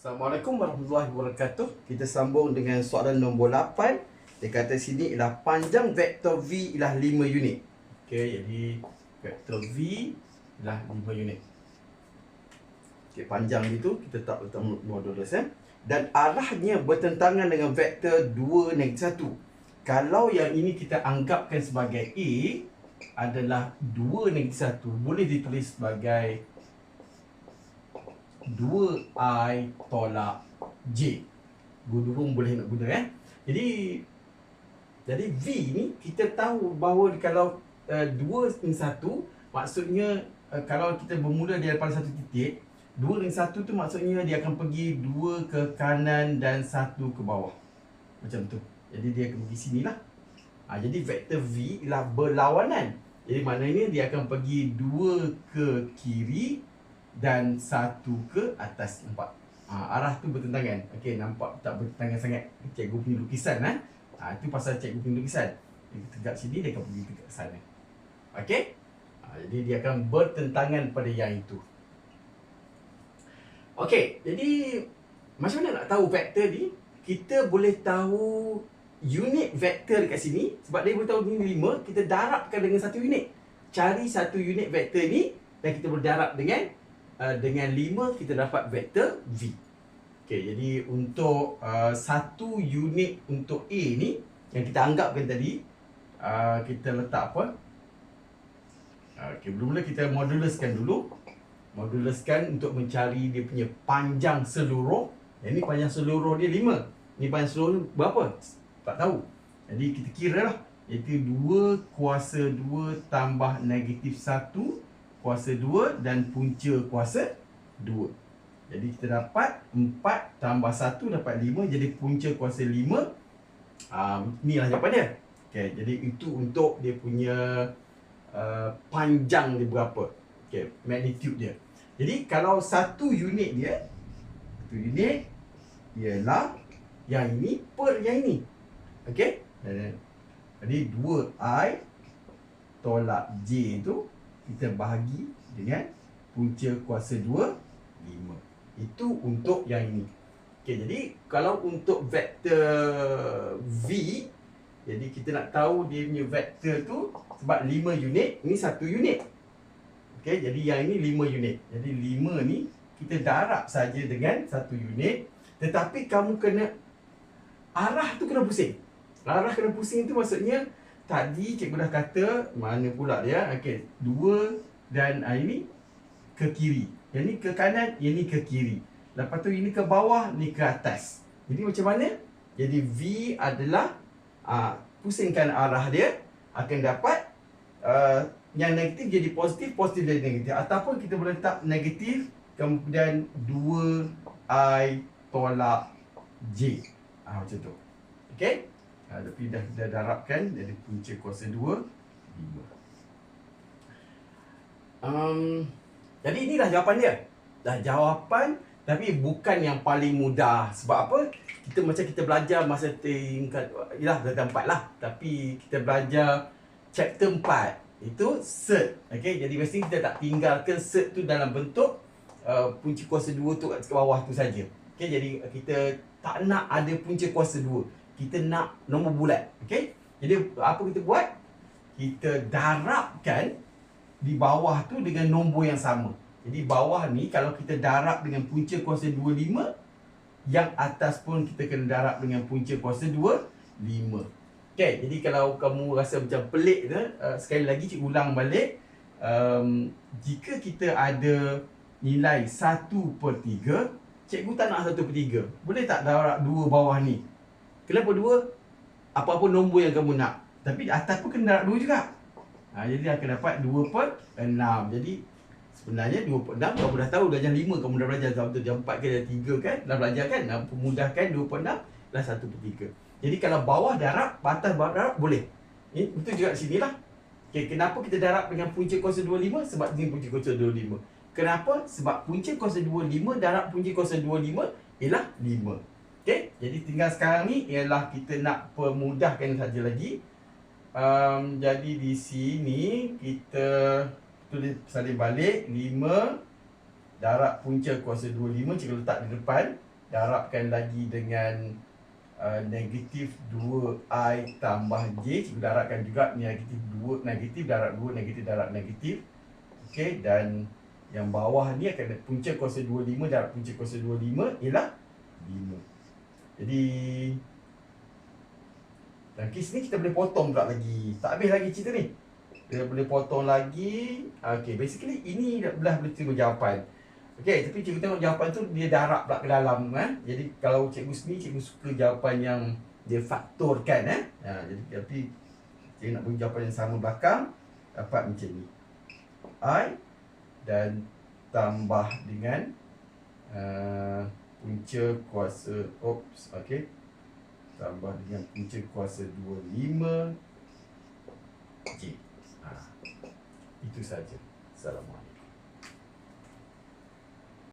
Assalamualaikum warahmatullahi wabarakatuh. Kita sambung dengan soalan nombor 8. Dia kata sini ialah panjang vektor V ialah 5 unit. Okey, jadi vektor V ialah 5 unit. Okey, panjang itu kita tak letak modulus eh. Dan arahnya bertentangan dengan vektor 2 negatif 1. Kalau yang ini kita anggapkan sebagai A adalah 2 negatif 1, boleh ditulis sebagai 2i tolak j. Pun boleh nak guna eh. Jadi jadi v ni kita tahu bahawa kalau uh, 2 ring 1 maksudnya uh, kalau kita bermula daripada satu titik 2 ring 1 tu maksudnya dia akan pergi 2 ke kanan dan 1 ke bawah. Macam tu. Jadi dia akan pergi sini lah. Ha, jadi vektor v ialah berlawanan. Jadi maknanya dia akan pergi 2 ke kiri dan satu ke atas nampak ha, arah tu bertentangan. Okey nampak tak bertentangan sangat? Cikgu punya lukisan eh ha, itu pasal cikgu punya lukisan. Dia tegak sini dia akan pergi tegak sana. Okey? Ha, jadi dia akan bertentangan pada yang itu. Okey jadi macam mana nak tahu vektor ni? Kita boleh tahu unit vektor dekat sini. Sebab dia boleh ni 5 kita darabkan dengan satu unit. Cari satu unit vektor ni dan kita berdarab dengan uh, dengan 5 kita dapat vektor V. Okey, jadi untuk uh, satu unit untuk A ni yang kita anggapkan tadi uh, kita letak apa? Okey, mula-mula kita moduluskan dulu. Moduluskan untuk mencari dia punya panjang seluruh. Yang ni panjang seluruh dia 5. Ni panjang seluruh berapa? Tak tahu. Jadi kita kira lah. Iaitu 2 kuasa 2 tambah negatif 1 kuasa 2 dan punca kuasa 2. Jadi kita dapat 4 tambah 1 dapat 5 jadi punca kuasa 5. Um, inilah jawapan dia. Okay, jadi itu untuk dia punya uh, panjang dia berapa. Okay, magnitude dia. Jadi kalau satu unit dia, satu unit ialah yang ini per yang ini. Okay. Jadi 2i tolak j itu kita bahagi dengan punca kuasa 2 5. Itu untuk yang ini. Okey, jadi kalau untuk vektor V jadi kita nak tahu dia punya vektor tu sebab 5 unit, ini satu unit. Okey, jadi yang ini 5 unit. Jadi 5 ni kita darab saja dengan satu unit tetapi kamu kena arah tu kena pusing. Arah kena pusing tu maksudnya tadi cikgu dah kata mana pula dia? Okey dua dan uh, ini ke kiri. Yang ni ke kanan yang ni ke kiri. Lepas tu ini ke bawah ni ke atas. Jadi macam mana? Jadi v adalah uh, pusingkan arah dia akan dapat uh, yang negatif jadi positif positif jadi negatif. Ataupun kita boleh letak negatif kemudian 2i tolak j. Ah macam tu. Okey Ha, tapi dah, dah darabkan jadi punca kuasa 2 5. Um, jadi inilah jawapan dia. Dah jawapan tapi bukan yang paling mudah. Sebab apa? Kita macam kita belajar masa tingkat yalah dah tempat lah. Tapi kita belajar chapter 4 itu cert. Okey, jadi mesti kita tak tinggalkan cert tu dalam bentuk uh, punca kuasa 2 tu kat bawah tu saja. Okey, jadi kita tak nak ada punca kuasa 2 kita nak nombor bulat. Okey? Jadi apa kita buat? Kita darabkan di bawah tu dengan nombor yang sama. Jadi bawah ni kalau kita darab dengan punca kuasa 25, yang atas pun kita kena darab dengan punca kuasa 2, 5. Okey, jadi kalau kamu rasa macam pelik tu, uh, sekali lagi cikgu ulang balik. Um, jika kita ada nilai 1 per 3, cikgu tak nak 1 per 3. Boleh tak darab 2 bawah ni? Kenapa dua? Apa-apa nombor yang kamu nak. Tapi atas pun kena darab dua juga. Ha, jadi akan dapat dua per enam. Jadi sebenarnya dua per enam kamu dah tahu dah jam lima kamu dah belajar. Jam, jam empat ke jam tiga kan. Dah belajar kan. Dah memudahkan dua per enam lah satu per tiga. Jadi kalau bawah darab, atas bawah darab boleh. Ini betul juga sini lah. Okay, kenapa kita darab dengan punca kuasa 25? Sebab ini punca kuasa 25. Kenapa? Sebab punca kuasa 25 darab punca kuasa 25 ialah 5. Okay, jadi tinggal sekarang ni ialah kita nak permudahkan saja lagi. Um, jadi di sini kita tulis salin balik 5 darab punca kuasa 25 cikgu letak di depan. Darabkan lagi dengan uh, negatif 2i tambah j cikgu darabkan juga negatif 2 negatif darab 2 negatif darab negatif. Okey dan yang bawah ni akan punca kuasa 25 darab punca kuasa 25 ialah 5 jadi dan kes ni kita boleh potong pula lagi tak habis lagi cerita ni kita boleh potong lagi okey basically ini dah boleh terima jawapan Okey, tapi cikgu tengok jawapan tu dia darab pula ke dalam eh. Jadi kalau cikgu sini cikgu suka jawapan yang dia faktorkan eh. Ha, jadi tapi cikgu nak bagi jawapan yang sama belakang dapat macam ni. I dan tambah dengan uh, punca kuasa oops okey. Tambah dengan punca kuasa 25 J. Ha. Itu saja. Assalamualaikum.